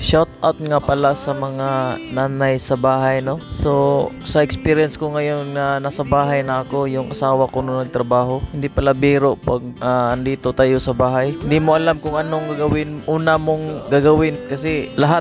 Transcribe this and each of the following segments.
Shout out nga pala sa mga nanay sa bahay, no? So, sa experience ko ngayon na nasa bahay na ako, yung asawa ko nung nagtrabaho, hindi pala biro pag ah, andito tayo sa bahay. Hindi mo alam kung anong gagawin, una mong gagawin kasi lahat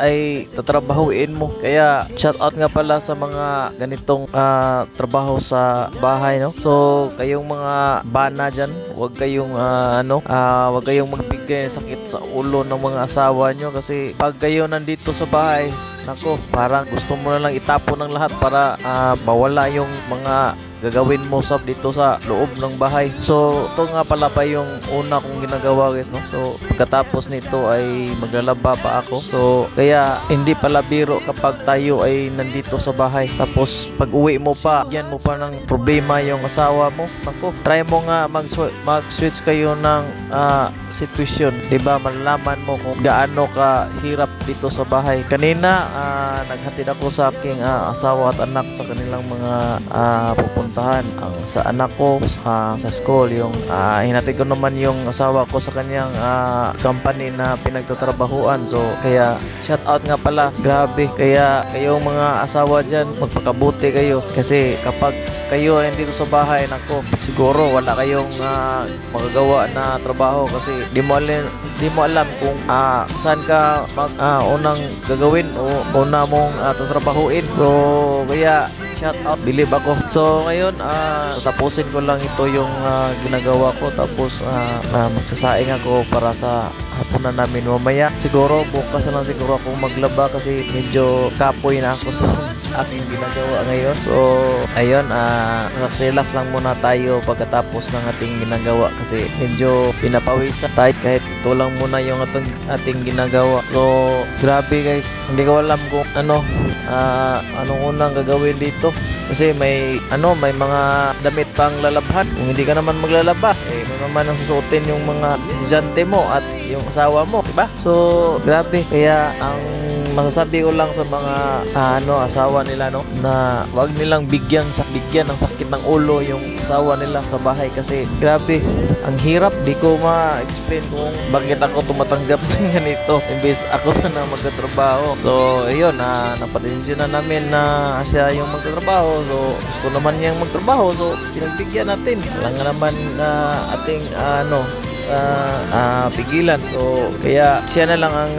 ay tatrabahuin mo. Kaya shout out nga pala sa mga ganitong ah, trabaho sa bahay, no? So, kayong mga bana dyan, huwag kayong ah, ano, ah, huwag kayong magbigay ng sakit sa ulo ng mga asawa nyo kasi pag kayo nandito sa bahay, nako, parang gusto mo na lang itapon ng lahat para ah, mawala yung mga gagawin mo sa dito sa loob ng bahay. So, ito nga pala pa yung una kong ginagawa guys, no? So, pagkatapos nito ay maglalaba pa ako. So, kaya hindi pala biro kapag tayo ay nandito sa bahay. Tapos, pag uwi mo pa, yan mo pa ng problema yung asawa mo. Nako, try mo nga mag mag-switch kayo ng ah, sitwasyon. 'Di ba Malalaman mo kung gaano ka hirap dito sa bahay. Kanina, ah, naghatid ako sa aking ah, asawa at anak sa kanilang mga ah, pupuntahan. Ang sa anak ko sa, sa school, yung ah, hinatid ko naman yung asawa ko sa kanyang ah, company na pinagtatrabahuan. So, kaya shout out nga pala. Grabe. Kaya kayong mga asawa dyan, magpakabuti kayo. Kasi kapag kayo ay dito sa bahay, nako, siguro wala kayong ah, magagawa na trabaho kasi di mo alam, di mo alam kung ah, saan ka mag, ah, unang gagawin o una mong ah, tatrabahuin. So, kaya shout out, believe ako. So, ngayon, ah, tapusin ko lang ito yung ah, ginagawa ko tapos ah, ah, magsasaing ako para sa hapunan namin mamaya. Siguro, bukas na lang siguro ako maglaba kasi medyo kapoy na ako sa aking ginagawa ngayon. So, ayun, ah, relax lang muna tayo pagkatapos ng ating ginagawa kasi medyo pinapawisan tayo kahit ito lang muna yung ating, ating ginagawa. So, grabe guys, hindi ko alam kung ano, ah, anong unang gagawin dito. Kasi may ano, may mga damit pang lalabhan. Kung hindi ka naman maglalaba, eh may naman ang susuotin yung mga estudyante mo at yung asawa mo, 'di ba? So, grabe. Kaya ang masasabi ko lang sa mga ah, ano asawa nila no na wag nilang bigyan sa bigyan ng sakit ng ulo yung asawa nila sa bahay kasi grabe ang hirap. Di ko ma-explain kung bakit ako tumatanggap ng ganito imbes ako sana magtatrabaho. So ayun na napadesisyon na namin na siya yung magtatrabaho. So gusto naman niyang magtrabaho. So pinagbigyan natin. Wala nga naman na ating ah, ano ah, ah, pigilan. So, kaya siya na lang ang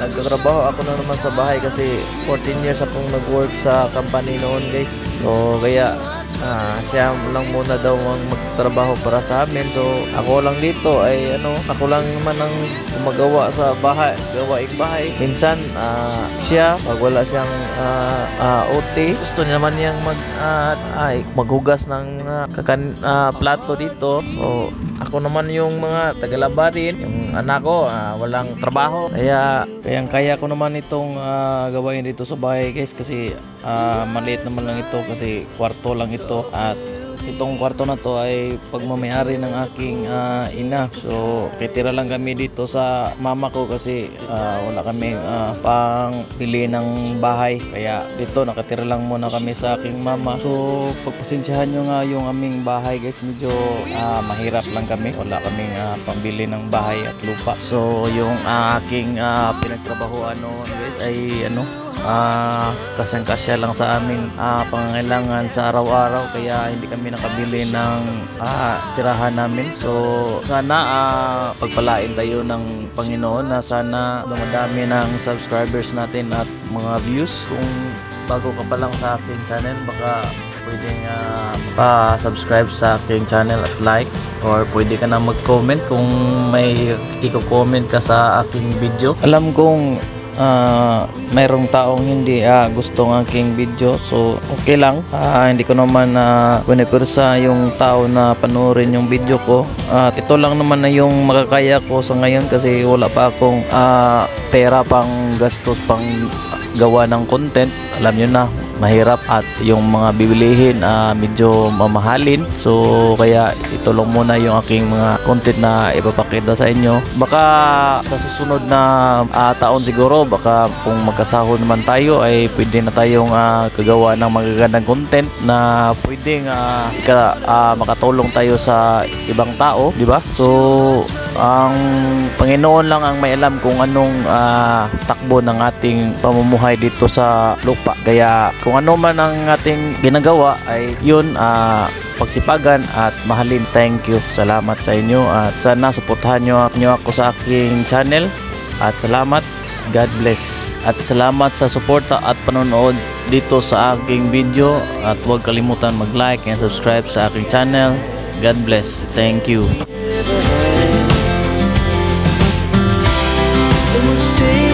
nagtatrabaho. Ako na naman sa bahay kasi 14 years akong nag-work sa company noon, guys. So, kaya ah, siya lang muna daw ang magtatrabaho para sa amin. So, ako lang dito ay ano, ako lang naman ang gumagawa sa bahay, gawaing bahay. Minsan, ah, siya, pag wala siyang ah, ah, OT, gusto niya naman niyang mag, ah, ay, maghugas ng ah, kakan, ah, plato dito. So, ako naman yung mga tagalaba rin. Yung anak ko, ah, walang trabaho. Kaya, kayang kaya ko naman itong ah, gawain dito sa bahay guys kasi ah, maliit naman lang ito kasi kwarto lang ito at itong kwarto na to ay pagmamayari ng aking ah, ina. So, kitira lang kami dito sa mama ko kasi ah, wala kami ah, pang bili ng bahay. Kaya dito nakatira lang muna kami sa aking mama. So, pagpasensyahan nyo nga yung aming bahay guys. Medyo ah, mahirap lang kami. Wala kaming ah, pambili ng bahay at lupa. So, yung ah, aking ah, pinagtrabahoan noon guys ay ano ah kasyang-kasya lang sa amin. Ah, pangangailangan sa araw-araw kaya hindi kami nakabili ng ah, tirahan namin. So sana ah, pagpalain tayo ng Panginoon na sana dumadami ng subscribers natin at mga views. Kung bago ka pa lang sa aking channel baka pwedeng ah, pa-subscribe sa aking channel at like. Or pwede ka na mag-comment kung may i-comment ka sa aking video. Alam kong ah mayroong taong hindi ah, gusto ng aking video. So okay lang. Ah, hindi ko naman na uh, yung tao na panoorin yung video ko. At ito lang naman na yung makakaya ko sa ngayon kasi wala pa akong ah, pera pang gastos pang gawa ng content. Alam nyo na mahirap at yung mga bibilihin ah, medyo mamahalin. So kaya ito muna yung aking mga content na ipapakita sa inyo. Baka sa susunod na ah, taon siguro baka kung magkasahod naman tayo ay pwede na tayong ah, kagawa ng magagandang content na pwedeng ah, ka, ah, makatulong tayo sa ibang tao, di ba? So ang Panginoon lang ang may alam kung anong ah, takbo ng ating pamumuhay dito sa lupa. Kaya kung ano man ang ating ginagawa ay yun, uh, pagsipagan at mahalin. Thank you. Salamat sa inyo at sana supportahan nyo, nyo ako sa aking channel. At salamat. God bless. At salamat sa suporta at panonood dito sa aking video. At huwag kalimutan mag-like and subscribe sa aking channel. God bless. Thank you. Stay